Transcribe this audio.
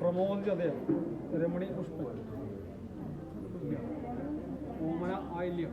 Pramod Chathayam Ramani Pushpan. Omana Ayilyam.